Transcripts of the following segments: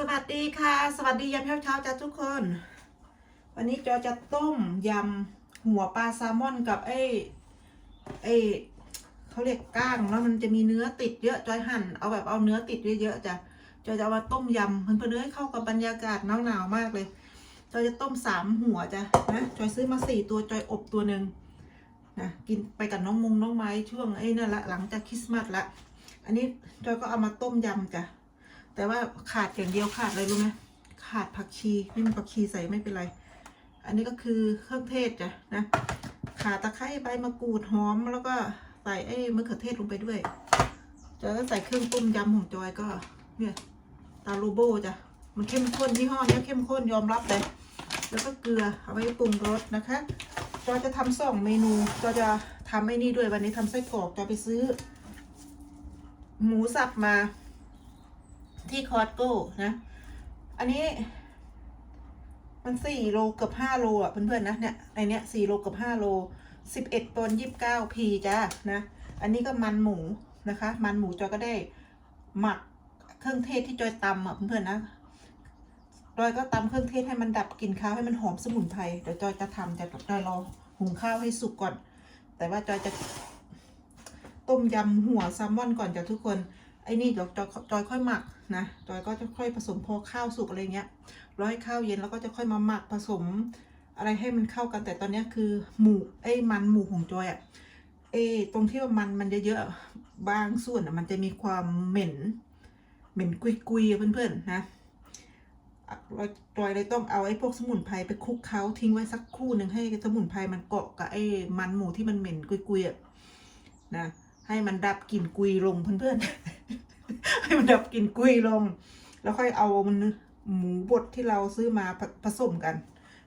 สวัสดีค่ะ สวัสดียามเช้าเช้าๆจ้าทุกคน วันนี้จอยจะต้มยำหัวปลาแซลมอนกับไอ้ไอ้เขาเรียกก้างแล้วมันจะมีเนื้อติดเยอะจอยหั่นเอาแบบเอาเนื้อติดเยอะๆจ้ะจอยจะเอามาต้มยำเพื่อนๆเนื้อให้เข้ากับบรรยากาศหนาวๆมากเลยจอยจะต้มสามหัวจ้ะนะจอยซื้อมาสี่ตัวจอยอบตัวหนึ่งนะกินไปกับน้องมงน้องไม้ช่วงไอ้นั่นละหลังจากคริสต์มาสละ อันนี้จอยก็เอามาต้มยำจ้ะ แต่ว่าขาดอย่างเดียวขาดอะไรรู้ไหมขาดผักชีไม่มีผักชีใส่ไม่เป็นไร อันนี้ก็คือเครื่องเทศจ้ะนะขาตะไคร้ใบมะกรูดหอมแล้วก็ใส่ไอ้มะเขือเทศลงไปด้วยจอยก็ใส่เครื่องต้มยำของจอยก็เนี่ยตาโลโบจ้ะมันเข้มข้นยี่ห้อเนี้ยเข้มข้นยอมรับเลยแล้วก็เกลือเอาไว้ปรุงรสนะคะ จอยจะทำสองเมนูจอยจะทำไอ้นี่ด้วยวันนี้ทำไส้กรอกจอยไปซื้อ หมูสับมา ที่คอสโก้นะ อันนี้ มันสี่โลเกือบห้าโลอะเพื่อนๆนะเนี่ยไอเนี้ยสี่โลเกือบห้าโลสิบเอ็ดปอนยี่สิบเก้าพีจ้านะ อันนี้ก็มันหมูนะคะ มันหมูจอยก็ได้หมักเครื่องเทศที่จอยตำอะเพื่อนๆนะจอยก็ตำเครื่องเทศให้มันดับกลิ่นข้าวให้มันหอมสมุนไพรเดี๋ยวจอยจะทำจะจอยรอหุงข้าวให้สุกก่อน แต่ว่าจอยจะต้มยำหัวแซลมอนก่อนจ้ะทุกคน ไอ้นี่เดี๋ยวจอยจอยค่อยหมัก นะจอยก็จะค่อยผสมพอข้าวสุกอะไรเงี้ย ร้อให้ข้าวเย็นแล้วก็จะค่อยมาหมักผสมอะไรให้มันเข้ากันแต่ตอนนี้คือหมูไอ้มันหมูของจอยอะเอตรงที่ว่ามันมันเยอะๆบางส่วนอะมันจะมีความเหม็น เหม็นกุยๆอะเพื่อนๆนะจอยเลยต้องเอาไอ้พวกสมุนไพรไปคลุกเคล้าทิ้งไว้สักครู่หนึ่งให้สมุนไพรมันเกาะกับไอ้มันหมูที่มันเหม็นกุยๆอะนะให้มันดับกลิ่นกุยลงเพื่อนๆ ให้มันดับกลิ่นกุยลง แล้วค่อยเอามันหมูบดที่เราซื้อมาผสมกัน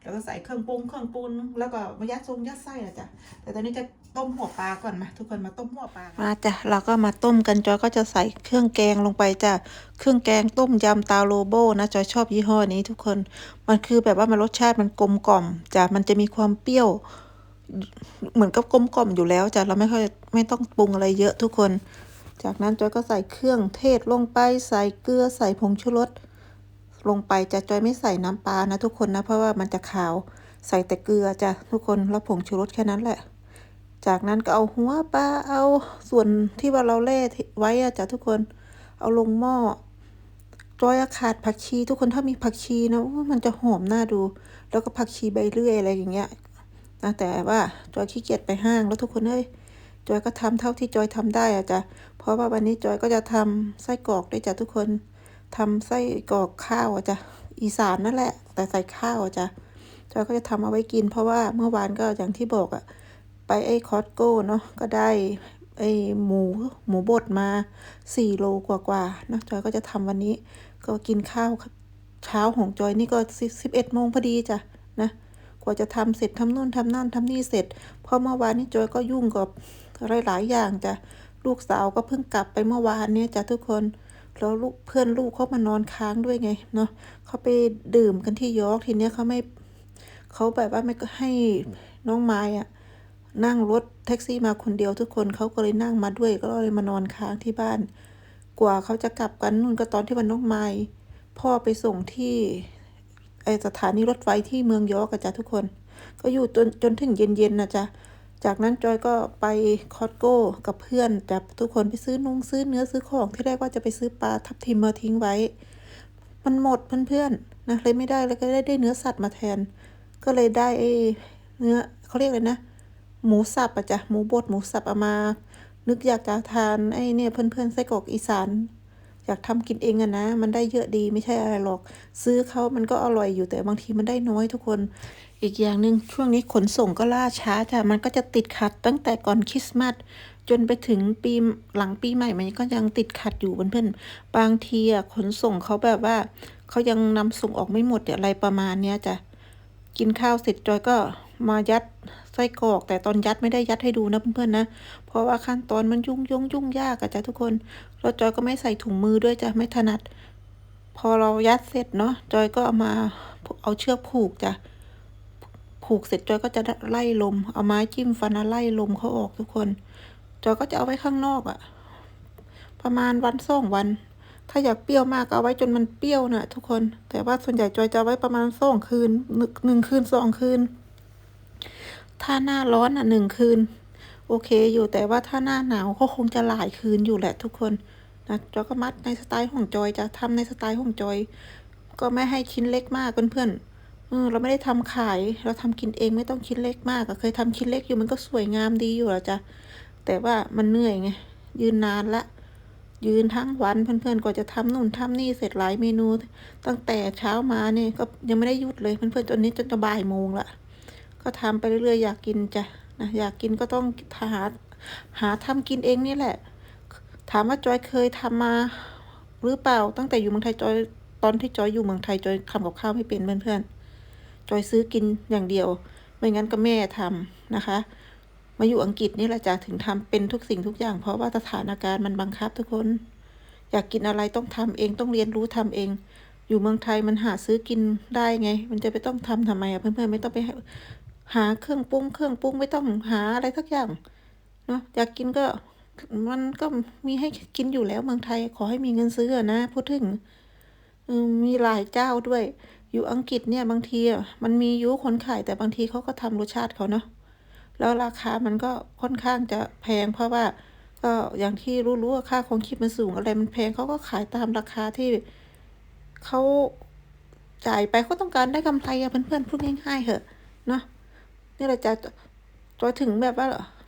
แล้วก็ใส่เครื่องปรุงเครื่องปรุงแล้วก็มายัดทรงยัดไส้อะจ้ะแต่ตอนนี้จะต้มหัวปลาก่อนมาทุกคนมาต้มหัวปลามาจ้ะเราก็มาต้มกันจอยก็จะใส่เครื่องแกงลงไปจ้ะเครื่องแกงต้มยำตาโลโบนะจอยชอบยี่ห้อนี้ทุกคน มันคือแบบว่ามันรสชาติมันกลมกล่อมจ้ะมันจะมีความเปรี้ยว เหมือนกับกลมกล่อมอยู่แล้วจ้ะเราไม่ค่อยไม่ต้องปรุงอะไรเยอะทุกคน จากนั้นจอยก็ใส่เครื่องเทศลงไปใส่เกลือใส่ผงชูรสลงไปจะจอยไม่ใส่น้ำปลานะทุกคนนะเพราะว่ามันจะขาวใส่แต่เกลือจ้ะทุกคนแล้วผงชูรสแค่นั้นแหละ จากนั้นก็เอาหัวปลาเอาส่วนที่ว่าเราแล่ไว้อะจ้ะทุกคนเอาลงหม้อจอยอะขาดผักชีทุกคนถ้ามีผักชีนะมันจะหอมน่าดู แล้วก็ผักชีใบเลื่อยอะไรอย่างเงี้ยนะแต่ว่าจอยขี้เกียจไปห้างแล้วทุกคนเอ้ย จอยก็ทำเท่าที่จอยทำได้อะจ้ะเพราะว่าวันนี้จอยก็จะทำไส้กรอกด้วยจ้ะทุกคนทำไส้กรอกข้าวอะจ้ะอีสานนั่นแหละ แต่ใส่ข้าวอะจ้ะจอยก็จะทำเอาไว้กิน เพราะว่าเมื่อวานก็อย่างที่บอกอะไปไอ้คอสโก้เนาะก็ได้ไอ้หมูหมูบดมาสี่โลกว่าๆเนะจอยก็จะทำวันนี้ ก็กินข้าวเช้าของจอยนี่ก็สิบเอ็ดโมงพอดีจ้ะนะกว่าจะทำเสร็จทำนู่นทำนั่นทำนี่เสร็จเพราะเมื่อวานนี้จอยก็ยุ่งกับ หลายอย่างจ้ะลูกสาวก็เพิ่งกลับไปเมื่อวานเนี่ยจ้ะทุกคนแล้วลูกเพื่อนลูกเขามานอนค้างด้วยไงเนาะเขาไปดื่มกันที่ยอร์กทีเนี้ยเขาไม่เขาแบบว่าไม่ให้น้องไม้อะนั่งรถแท็กซี่มาคนเดียวทุกคนเขาก็เลยนั่งมาด้วยก็เลยมานอนค้างที่บ้าน กว่าเขาจะกลับกันนู่นก็ตอนที่วันน้องไม้พ่อไปส่งที่ไอสถานีรถไฟที่เมืองยอร์กอะจ้ะทุกคน ก็อยู่จนจนถึงเย็นๆนะจ๊ะ จากนั้นจอยก็ไปคอสโก้กับเพื่อนจ้ะทุกคนไปซื้อนงซื้อเนื้อซื้อของที่แรกว่าจะไปซื้อปลาทับทิมมาทิ้งไว้ มันหมดเพื่อนๆนะเลยไม่ได้เลยก็ได้ได้เนื้อสัตว์มาแทน ก็เลยได้ไอ้เนื้อเขาเรียกอะไรนะ หมูสับอะจ้ะหมูบดหมูสับเอามา นึกอยากจะทานไอ้เนี่ยเพื่อนๆไส้กรอกอีสานอยากทำกินเองอะนะ มันได้เยอะดีไม่ใช่อะไรหรอก ซื้อเขามันก็อร่อยอยู่แต่บางทีมันได้น้อยทุกคน อีกอย่างหนึ่งช่วงนี้ขนส่งก็ล่าช้าจ้ะมันก็จะติดขัดตั้งแต่ก่อนคริสต์มาสจนไปถึงปีหลังปีใหม่มันก็ยังติดขัดอยู่เพื่อนๆบางทีอะขนส่งเขาแบบว่าเขายังนำส่งออกไม่หมดอะไรประมาณเนี้ยจ้ะกินข้าวเสร็จจอยก็มายัดไส้กรอก แต่ตอนยัดไม่ได้ยัดให้ดูนะเพื่อนๆนะเพราะว่าขั้นตอนมันยุ่งยุ่งยุ่งยากอะจ้ะทุกคนแล้วจอยก็ไม่ใส่ถุงมือด้วยจ้ะไม่ถนัด พอเรายัดเสร็จเนาะจอยก็เอามาเอาเชือกผูกจ้ะ ผูกเสร็จจอยก็จะไล่ลม เอาไม้จิ้มฟันไล่ลมเขาออกทุกคน จอยก็จะเอาไว้ข้างนอกอะประมาณวันสองวัน ถ้าอยากเปรี้ยวมากก็เอาไว้จนมันเปรี้ยวนะทุกคน แต่ว่าส่วนใหญ่จอยจะไว้ประมาณสองคืนหนึ่งคืนสองคืน ถ้าหน้าร้อนอะหนึ่งคืน โอเคอยู่แต่ว่าถ้าหน้าหนาวก็คงจะหลายคืนอยู่แหละทุกคนนะจอยก็มัดในสไตล์ของจอยจะทำในสไตล์ของจอย ก็ไม่ให้ชิ้นเล็กมากเพื่อนๆ เออเราไม่ได้ทำขาย เราทำกินเองไม่ต้องชิ้นเล็กมากอะเคยทำชิ้นเล็กอยู่มันก็สวยงามดีอยู่แล้วจ้ะแต่ว่ามันเหนื่อยไงยืนนานละ ยืนทั้งวันเพื่อนๆกว่าจะทำนู่นทำนี่เสร็จหลายเมนู ตั้งแต่เช้ามาเนี่ยก็ยังไม่ได้หยุดเลยเพื่อนๆจนนี้จนจะบ่ายโมงละก็ทำไปเรื่อยๆอยากกินจ้ะนะอยากกินก็ต้องหาหาทำกินเองนี่แหละ ถามว่าจอยเคยทำมาหรือเปล่าตั้งแต่อยู่เมืองไทยจอยตอนที่จอยอยู่เมืองไทยจอยทำกับข้าวไม่เป็นเพื่อนๆ จอยซื้อกินอย่างเดียว ไม่งั้นก็แม่ทำนะคะ มาอยู่อังกฤษนี่แหละจ้ะถึงทำเป็นทุกสิ่งทุกอย่าง เพราะว่าสถานการณ์มันบังคับทุกคน อยากกินอะไรต้องทำเองต้องเรียนรู้ทำเอง อยู่เมืองไทยมันหาซื้อกินได้ไง มันจะไปต้องทำทำไมอะเพื่อนๆไม่ต้องไปหาเครื่องปรุงเครื่องปรุงไม่ต้องหาอะไรทักอย่างเนาะอยากกินก็มันก็มีให้กินอยู่แล้วเมืองไทย ขอให้มีเงินซื้อนะพูดถึงมีหลายเจ้าด้วย อยู่อังกฤษเนี่ยบางทีอะมันมียุคนขายแต่บางทีเขาก็ทำรสชาติเขาเนาะแล้วราคามันก็ค่อนข้างจะแพง เพราะว่าก็อย่างที่รู้ๆว่าค่าของชีพมันสูงอะไรมันแพงเขาก็ขายตามราคาที่เขาจ่ายไปเขาต้องการได้กำไรอะเพื่อนๆพูดง่ายๆเหอะเนาะนี่แหละจะจอยถึงแบบว่า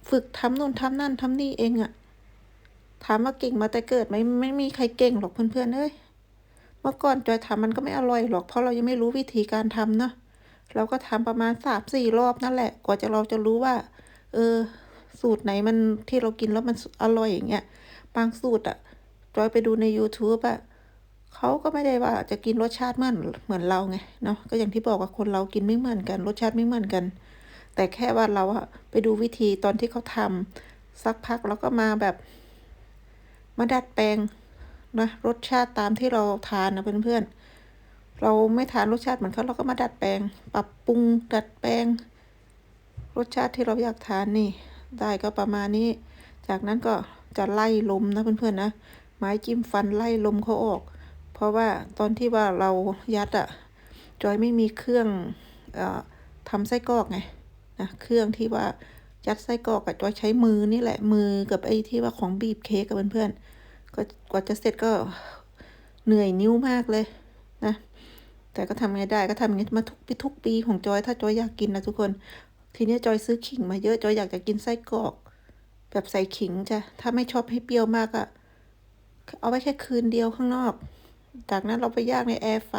ฝึกทำนู่นทำนั่นทำนี่เองอะถามว่าเก่งมาแต่เกิดไหมไม่มีใครเก่งหรอกเพื่อนๆเอ้ย เมื่อก่อนจอยทำมันก็ไม่อร่อยหรอก เพราะเรายังไม่รู้วิธีการทำเนาะเราก็ทำประมาณสามสี่รอบนั่นแหละ กว่าจะเราจะรู้ว่า เออ สูตรไหนมันที่เรากินแล้วมันอร่อยอย่างเงี้ยบางสูตรอะจอยไปดูใน YouTube อะเขาก็ไม่ได้ว่าจะกินรสชาติเหมือนเหมือนเราไงเนาะก็อย่างที่บอกว่าคนเรากินไม่เหมือนกัน รสชาติไม่เหมือนกัน แต่แค่ว่าเราอะไปดูวิธีตอนที่เขาทำสักพักแล้วก็มาแบบ มาดัดแปลง นะรสชาติตามที่เราทานนะเพื่อนๆ เราไม่ทานรสชาติเหมือนเขาเราก็มาดัดแปลง ปรับปรุงดัดแปลง รสชาติที่เราอยากทานนี่ ได้ก็ประมาณนี้ จากนั้นก็จะไล่ลมนะเพื่อนๆนะไม้จิ้มฟันไล่ลมเขาออก เพราะว่าตอนที่ว่าเรายัดอะจอยไม่มีเครื่องอทำไส้กรอกไงนะเครื่องที่ว่ายัดไส้กรอกอะจอยใช้มือนี่แหละมือกับไอ้ที่ว่าของบีบเค้กกับเพื่อนๆ ก็กว่าจะเสร็จก็เหนื่อยนิ้วมากเลยนะ แต่ก็ทำไงได้ก็ทำอย่างนี้มาทุกปีทุกปีของจอย ถ้าจอยอยากกินนะทุกคน ทีนี้จอยซื้อขิงมาเยอะจอยอยากจะกินไส้กรอก แบบใส่ขิงจ้ะถ้าไม่ชอบให้เปรี้ยวมากอะเอาไว้แค่คืนเดียวข้างนอก จากนั้นเราไปย่างในแอร์ไฟ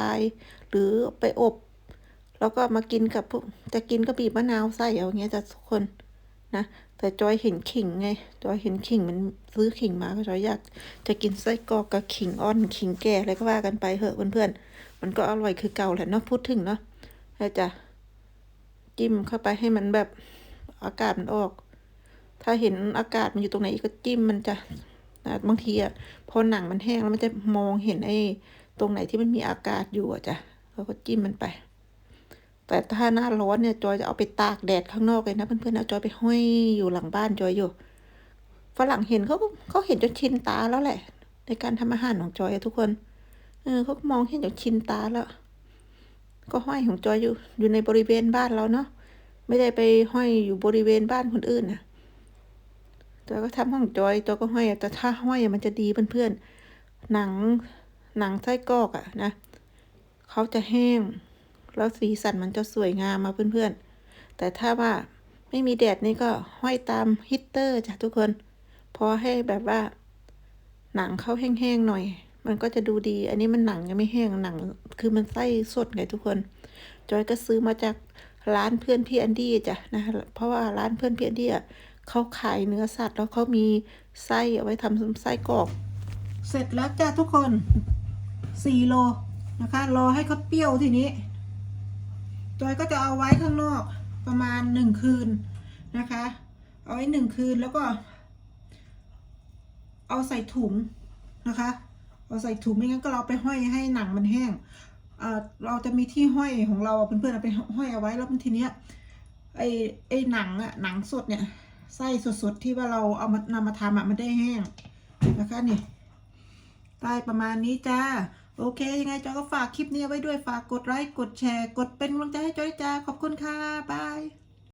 หรือไปอบ แล้วก็มากินกับพวกจะกินก็บีบมะนาวใส่เอาอย่างเงี้ยจ้ะทุกคนนะ แต่จอยเห็นขิงไง จอยเห็นขิงมันซื้อขิงมาก็จอยอยากจะกินไส้กรอกกับขิงอ่อนขิงแก่อะไรก็ว่ากันไปเหอะเพื่อนๆ มันก็อร่อยคือเก่าแหละเนาะพูดถึงเนาะแล้วจะจิ้มเข้าไปให้มันแบบอากาศมันออก ถ้าเห็นอากาศมันอยู่ตรงไหนก็จิ้มมันจะนะบางทีอะพอหนังมันแห้งแล้วมันจะมองเห็นไอ้ตรงไหนที่มันมีอากาศอยู่อะจ้ะเราก็จิ้มมันไป แต่ถ้าหน้าร้อนเนี่ยจอยจะเอาไปตากแดดข้างนอกเลยนะเพื่อนๆเอาจอยไปห้อยอยู่หลังบ้านจอยอยู่ฝรั่งเห็นเขาก็เขาเห็นจนชินตาแล้วแหละ ในการทำอาหารของจอยอะทุกคน เออเขาก็มองเห็นจนชินตาแล้ว ก็ห้อยของจอยอยู่ อยู่ในบริเวณบ้านเราเนาะไม่ได้ไปห้อยอยู่บริเวณบ้านคนอื่นนะจอยก็ทำห้องจอยจอยก็ห้อยแต่ถ้าห้อยอะมันจะดีเพื่อนๆหนังหนังไส้กรอกอะนะเขาจะแห้ง แล้วสีสันมันจะสวยงามมาเพื่อนๆ แต่ถ้าว่าไม่มีแดดนี่ก็ห้อยตามฮีตเตอร์จ้ะทุกคน พอให้แบบว่า หนังเขาแห้งๆหน่อย มันก็จะดูดี อันนี้มันหนังยังไม่แห้งหนัง คือมันไส้สดไงทุกคน จอยก็ซื้อมาจากร้านเพื่อนพี่แอนดี้จ้ะนะเพราะว่าร้านเพื่อนพี่แอนดี้อะเขาขายเนื้อสัตว์แล้วเขามีไส้เอาไว้ทำไส้กรอกเสร็จแล้วจ้ะทุกคนสี่โลนะคะ รอให้เขาเปรี้ยวทีนี้ จอยก็จะเอาไว้ข้างนอกประมาณหนึ่งคืนนะคะ เอาไว้หนึ่งคืนแล้วก็ เอาใส่ถุงนะคะ เอาใส่ถุงไม่งั้นก็เราไปห้อยให้หนังมันแห้งเราจะมีที่ห้อยของเราเพื่อนๆเอาไปห้อยเอาไว้แล้วทีเนี้ยไอ้ไอ้หนังอะหนังสดเนี่ยไส้สดๆที่ว่าเราเอามานำมาทำอะมันได้แห้งนะคะนี่ได้ประมาณนี้จ้า โอเค ยังไงจอยก็ฝากคลิปนี้ไว้ด้วยฝากกดไลค์กดแชร์ กดเป็นกำลังใจให้จอยจ้าขอบคุณค่ะบาย